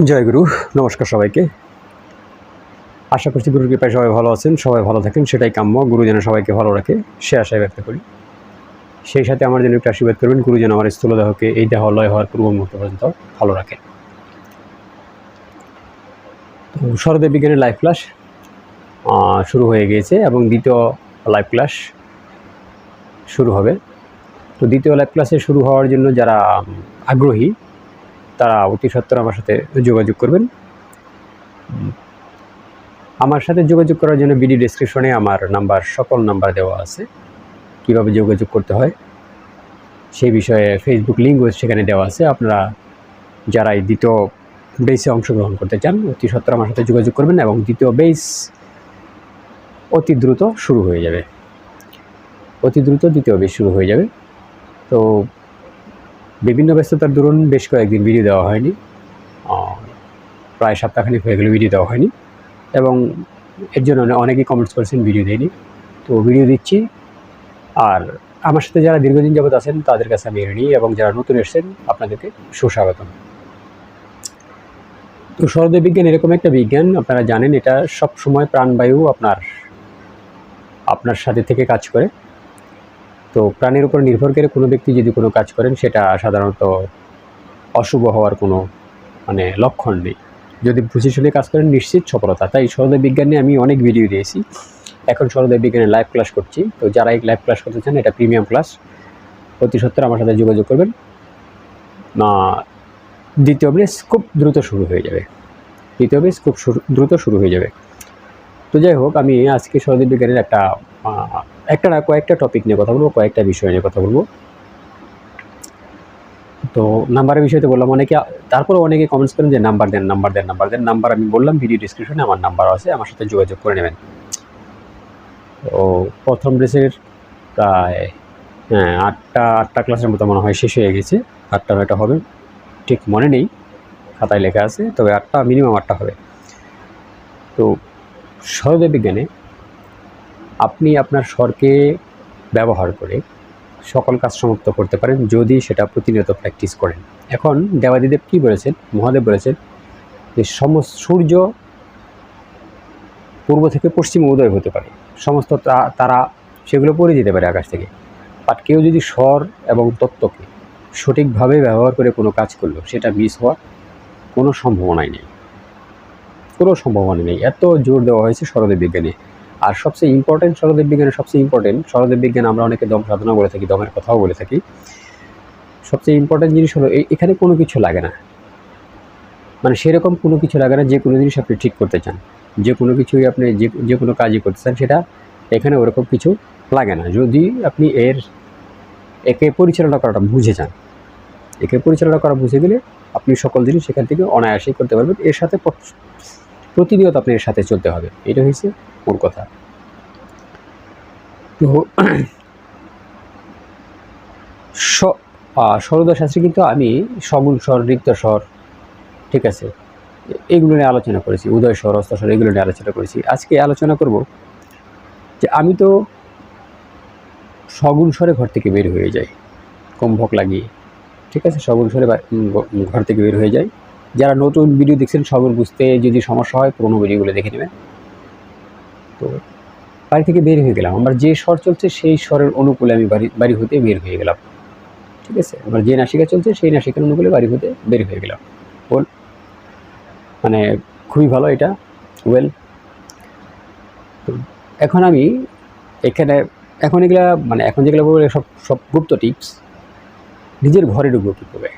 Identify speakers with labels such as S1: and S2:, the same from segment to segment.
S1: জয় গুরু, নমস্কার সবাইকে। আশা করছি গুরুর কৃপায় সবাই ভালো আছেন, সবাই ভালো থাকেন, সেটাই কাম্য। গুরু যেন সবাইকে ভালো রাখে, সে আশায় ব্যক্ত করি। সেই সাথে আমার জন্য একটু আশীর্বাদ করবেন, গুরু যেন আমার স্থূল দেহকে এই দেহ লয় হওয়ার পূর্ব মুহূর্ত পর্যন্ত ভালো রাখে। তো শরদেব বিজ্ঞানের লাইভ ক্লাস শুরু হয়ে গিয়েছে এবং দ্বিতীয় লাইভ ক্লাস শুরু হবে। তো দ্বিতীয় লাইভ ক্লাসে শুরু হওয়ার জন্য যারা আগ্রহী তারা অতি সত্বর আমার সাথে যোগাযোগ করবেন। আমার সাথে যোগাযোগ করার জন্য বিডি ডিসক্রিপশনে আমার নাম্বার, সকল নাম্বার দেওয়া আছে। কীভাবে যোগাযোগ করতে হয় সেই বিষয়ে ফেসবুক লিঙ্কও সেখানে দেওয়া আছে। আপনারা যারা এই দ্বিতীয় বেসে অংশগ্রহণ করতে চান, অতি সত্তর আমার সাথে যোগাযোগ করবেন এবং দ্বিতীয় বেস অতি দ্রুত শুরু হয়ে যাবে। অতি দ্রুত দ্বিতীয় বেস শুরু হয়ে যাবে। তো বিভিন্ন ব্যস্ততার দরুন বেশ কয়েকদিন ভিডিও দেওয়া হয়নি। প্রায় সপ্তাহখানিক হয়ে গেলে ভিডিও দেওয়া হয়নি এবং এর জন্য অনেকেই কমেন্টস করেছেন ভিডিও দেয়নি। তো ভিডিও দিচ্ছি। আর আমার সাথে যারা দীর্ঘদিন যাবত আছেন, তাদের কাছে আমি ঋণী এবং যারা নতুন এসেছেন, আপনাদেরকে সুস্বাগতম। তো সরদেব বিজ্ঞান এরকম একটা বিজ্ঞান, আপনারা জানেন, এটা সব সময় প্রাণবায়ু আপনার আপনার সাথে থেকে কাজ করে। তো প্রাণের উপর নির্ভর করে কোনো ব্যক্তি যদি কোনো কাজ করেন, সেটা সাধারণত অশুভ হওয়ার কোনো মানে লক্ষণ নেই। যদি বুঝে শুনে কাজ করেন, নিশ্চিত সফলতা। তাই সরদেব বিজ্ঞান নিয়ে আমি অনেক ভিডিও দিয়েছি। এখন সরদেব বিজ্ঞানের লাইভ ক্লাস করছি। তো যারা এই লাইভ ক্লাস করতে চান, এটা প্রিমিয়াম ক্লাস অতি সত্তর আমার সাথে যোগাযোগ করবেন। না, দ্বিতীয় ব্রেস খুব দ্রুত শুরু হয়ে যাবে। দ্বিতীয় ব্রেস খুব দ্রুত শুরু হয়ে যাবে। তো যাই হোক, আমি আজকে সরদেব বিজ্ঞানের একটা একটা না, কয়েকটা টপিক নিয়ে কথা বলব, কয়েকটা বিষয় নিয়ে কথা বলব। তো নাম্বারের বিষয়তে বললাম, অনেকে তারপরে অনেকে কমেন্টস করেন যে নাম্বার দেন নাম্বার দেন নাম্বার দেন, নাম্বার আমি বললাম ভিডিও ডিসক্রিপশনে আমার নাম্বার আছে, আমার সাথে যোগাযোগ করে নেবেন। তো প্রথম রেসের প্রায় হ্যাঁ আটটা আটটা ক্লাসের মতো মনে হয় শেষ হয়ে গেছে, আটটা নয়টা হবে, ঠিক মনে নেই, খাতায় লেখা আছে, তবে আটটা মিনিমাম আটটা হবে। তো সরদেব বিজ্ঞানে আপনি আপনার স্বরকে ব্যবহার করে সকল কাজ সমাপ্ত করতে পারেন যদি সেটা প্রতিনিয়ত প্র্যাকটিস করেন। এখন দেবাদিদেব কী বলেছেন? মহাদেব বলেছেন যে সমস্ত সূর্য পূর্ব থেকে পশ্চিমে উদয় হতে পারে। সমস্ত তারা সেগুলো পড়ে যেতে পারে আকাশ থেকে। বাট কেউ যদি স্বর এবং তত্ত্বকে সঠিকভাবে ব্যবহার করে কোনো কাজ করল, সেটা মিস হওয়ার কোনো সম্ভাবনাই নেই। কোনো সম্ভাবনা নেই। এত জোর দেওয়া হয়েছে সরদেব বিজ্ঞানে। আর সবচেয়ে ইম্পর্টেন্ট সরদেব বিজ্ঞানের সবচেয়ে ইম্পর্টেন্ট সরদেব বিজ্ঞান আমরা অনেকে দম সাধনা বলে থাকি, দমের কথাও বলে থাকি। সবচেয়ে ইম্পর্টেন্ট জিনিস হলো এখানে কোনো কিছু লাগে না। মানে সেরকম কোনো কিছু লাগে না যে কোনো জিনিস আপনি ঠিক করতে চান। যে কোনো কিছুই আপনি যে যে কোনো কাজই করতে চান, সেটা এখানে ওরকম কিছু লাগে না। যদি আপনি এর একে পরিচালনা করাটা বুঝে যান। একে পরিচালনা করা বুঝে গেলে আপনি সকল জিনিস সেখান থেকে অনায়াসেই করতে পারবেন। এর সাথে প্রতিনিয়ত আপনি এর সাথে চলতে হবে। এটা হয়েছে মূল কথা। তো সরদা শাস্ত্রী কিন্তু আমি সগুণ স্বর, রিক্ত স্বর, ঠিক আছে, এগুলো নিয়ে আলোচনা করেছি, উদয় স্বর, অস্ত স্বর, এগুলো নিয়ে আলোচনা করেছি। আজকে আলোচনা করব যে আমি তো সগুণ স্বরে ঘর থেকে বের হয়ে যাই, কম্ভক লাগিয়ে, ঠিক আছে, সগুণ স্বরে ঘর থেকে বের হয়ে যায় যারা নতুন ভিডিও দেখছেন, সগুণ বুঝতে যদি সমস্যা হয়, পুরোনো ভিডিওগুলো দেখে নেবেন। তো বাড়ি থেকে বের হয়ে গেলাম। আমার যে স্বর চলছে সেই স্বরের অনুকূলে আমি বাড়ি বাড়ি হতে বের হয়ে গেলাম। ঠিক আছে? আমার যে নাসিকা চলছে সেই নাসিকার অনুকূলে বাড়ি হতে বের হয়ে গেলাম। বল। মানে খুবই ভালো এটা। ওয়েল তো এখন আমি এখানে, এখন এগুলা মানে এখন যেগুলো বলব সব সব গুপ্ত টিপস নিজের ঘরে ঢুকবো কী করে?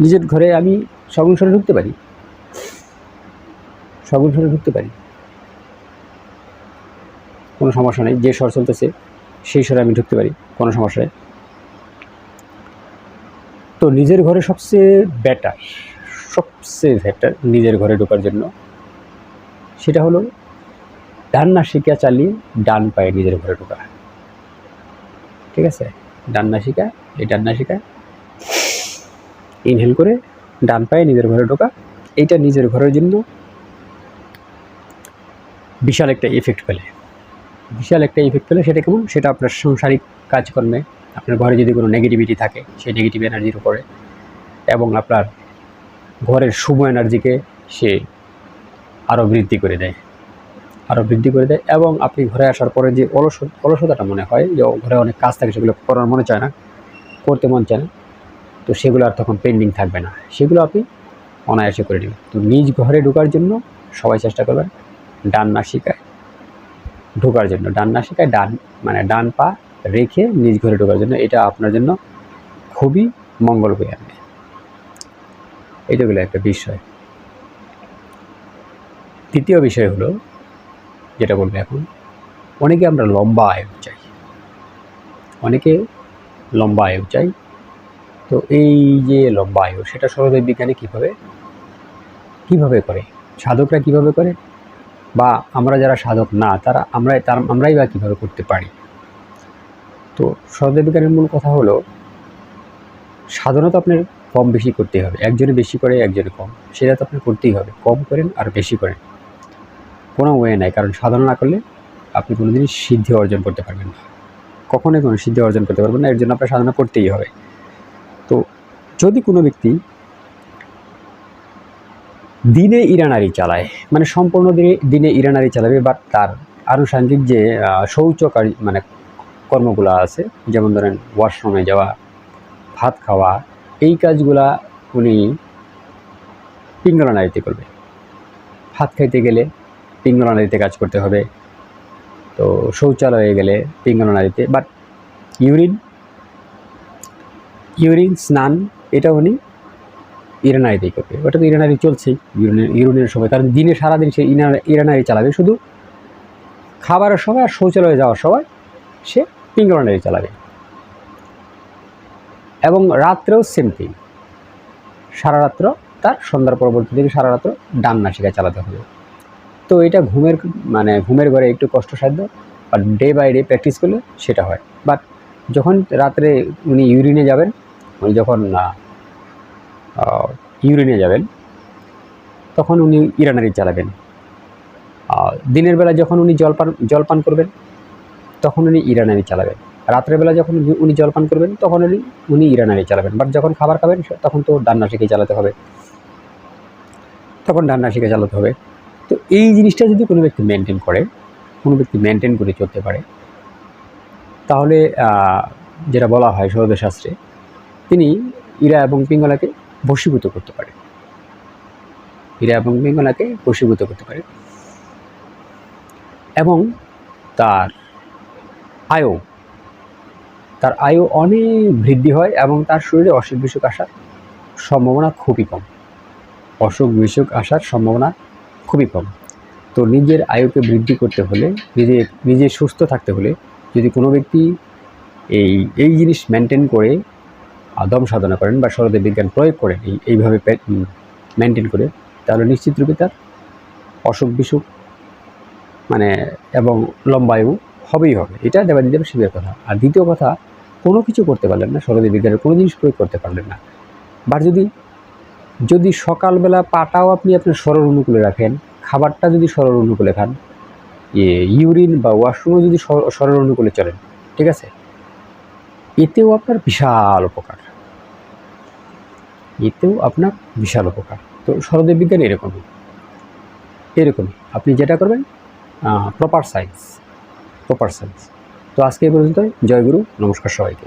S1: নিজের ঘরে আমি সগুণ স্বরে ঢুকতে পারি? সগুণ স্বরে ঢুকতে পারি? কোনো সমস্যা নেই, যে স্বর চলতেছে সেই স্বরে আমি ঢুকতে পারি, কোনো সমস্যা নেই। তো নিজের ঘরে সবচেয়ে বেটার সবচেয়ে বেটার নিজের ঘরে ঢোকার জন্য সেটা হলো ডান নাসিকা চালিয়ে ডান পায়ে নিজের ঘরে ঢোকা। ঠিক আছে? ডান নাসিকা এই ডান নাসিকা ইনহেল করে ডান পায়ে নিজের ঘরে ঢোকা। এইটা নিজের ঘরের জন্য বিশাল একটা এফেক্ট ফেলে বিশাল একটা ইফেক্ট ফেলে সেটা কেমন? সেটা আপনার সাংসারিক কাজকর্মে আপনার ঘরে যদি কোনো নেগেটিভিটি থাকে, সেই নেগেটিভ এনার্জির উপরে এবং আপনার ঘরের শুভ এনার্জিকে সে আরও বৃদ্ধি করে দেয়। আরও বৃদ্ধি করে দেয় এবং আপনি ঘরে আসার পরে যে অলস অলসতাটা মনে হয়, যে ঘরে অনেক কাজ থাকে, সেগুলো করার মনে চায় না, করতে মন চায় না, তো সেগুলো আর তখন পেন্ডিং থাকবে না। সেগুলো আপনি অনায়াসে করে নেবেন। তো নিজ ঘরে ঢোকার জন্য সবাই চেষ্টা করবেন, ডান নাসিকায় ঢোকার জন্য। ডান নাসিকায় ডান মানে ডান পা রেখে নিজ ঘরে ঢোকার জন্য। এটা আপনার জন্য খুবই মঙ্গল হয়ে আনবে এটা হলো একটা বিষয়। তৃতীয় বিষয় হলো, যেটা বলব এখন, অনেকে আমরা লম্বা আয়ু চাই। অনেকে লম্বা আয়ু চাই। তো এই যে লম্বা আয়ু, সেটা সরদেব বিজ্ঞানী কীভাবে কীভাবে করে? সাধকরা কীভাবে করে? বা আমরা যারা সাধক না, তারা আমরা তার, আমরাই বা কীভাবে করতে পারি? তো সরদেব বিজ্ঞানের মূল কথা হলো সাধনা তো আপনার কম বেশি করতেই হবে। একজনে বেশি করে, একজনে কম। সেটা তো আপনার করতেই হবে। কম করেন আর বেশি করেন। কোনো ওয়ে নাই, কারণ সাধনা না করলে আপনি কোনো দিনই সিদ্ধি অর্জন করতে পারবেন না। কখনোই কোনো সিদ্ধি অর্জন করতে পারবেন না। এর জন্য আপনার সাধনা করতেই হবে। তো যদি কোনো ব্যক্তি দিনে ইরানারি চালায়। মানে সম্পূর্ণ দিনে দিনে ইরানারি চালাবে বাট তার আনুষাঙ্গিক যে শৌচকারী মানে কর্মগুলো আছে, যেমন ধরেন ওয়াশরুমে যাওয়া, ভাত খাওয়া, এই কাজগুলা উনি পিঙ্গলা নারীতে করবে। ভাত খাইতে গেলে পিঙ্গলা নারীতে কাজ করতে হবে, তো শৌচালয়ে গেলে পিঙ্গলা নারীতে বাট ইউরিন ইউরিন স্নান, এটা উনি ইরানারিতেই করবে। ওটা তো ইরানারি চলছেই ইউরিনের ইউরিনের সময়। কারণ দিনে সারাদিন সে ইরানারি চালাবে, শুধু খাবারের সময় আর শৌচালয়ে যাওয়ার সময় সে পিঙ্গলা নারী চালাবে। এবং রাত্রেও সেম থিং সারা রাত্র তার সন্ধ্যার পরবর্তী থেকে সারা রাত্র ডান নাসিকা চালাতে হবে। তো এটা ঘুমের মানে ঘুমের ঘরে একটু কষ্টসাধ্য but day by day practice করলে সেটা হয়। বাট যখন রাত্রে উনি ইউরিনে যাবেন, উনি যখন ইউরিনে যাবেন, তখন উনি ইরানারি চালাবেন। দিনের বেলা যখন উনি জলপান জলপান করবেন, তখন উনি ইরানারি চালাবেন। রাত্রেবেলা যখন উনি- জলপান করবেন, তখন উনি উনি ইরানারি চালাবেন। বাট যখন খাবার খাবেন তখন তো ডান্না শিখে চালাতে হবে। তখন ডান্না শিখে চালাতে হবে। তো এই জিনিসটা যদি কোনো ব্যক্তি মেনটেন করে, কোনো ব্যক্তি মেনটেন করে চলতে পারে, তাহলে যেটা বলা হয় সৌদ শাস্ত্রে তিনি ইরা এবং পিঙ্গলাকে বশীভূত করতে পারে। ইরা এবং পিঙ্গলাকে বশীভূত করতে পারে। এবং তার আয়ু তার আয়ু অনেক বৃদ্ধি হয় এবং তার শরীরে অসুখ বিসুখ আসার সম্ভাবনা খুবই কম। অসুখ বিসুখ আসার সম্ভাবনা খুবই কম। তো নিজের আয়ুকে বৃদ্ধি করতে হলে, নিজে নিজে সুস্থ থাকতে হলে যদি কোনো ব্যক্তি এই এই জিনিস মেনটেন করে দম সাধনা করেন বা সরদেব বিজ্ঞান প্রয়োগ করেন, এই এইভাবে মেনটেন করে, তাহলে নিশ্চিত রূপে তার অসুখ বিসুখ মানে এবং লম্বায়ু হবেই হবে। এটা দেবাদিদেব শিবের কথা। আর দ্বিতীয় কথা, কোনো কিছু করতে পারলেন না সরদেব বিজ্ঞানের কোনো জিনিস প্রয়োগ করতে পারলেন না। বা যদি যদি সকালবেলা পাটাও আপনি আপনার সরল অনুকূলে রাখেন, খাবারটা যদি সরল অনুকূলে খান ইউরিন বা ওয়াশরুমও যদি সর- সরল অনুকূলে চলেন, ঠিক আছে? এতেও আপনার বিশাল উপকার। এতেও আপনার বিশাল উপকার। তো সরদেব বিজ্ঞান এরকমই এরকমই। আপনি যেটা করবেন প্রপার সাইন্স প্রপার সাইন্স তো আজকে এই পর্যন্ত জয়গুরু নমস্কার সবাইকে।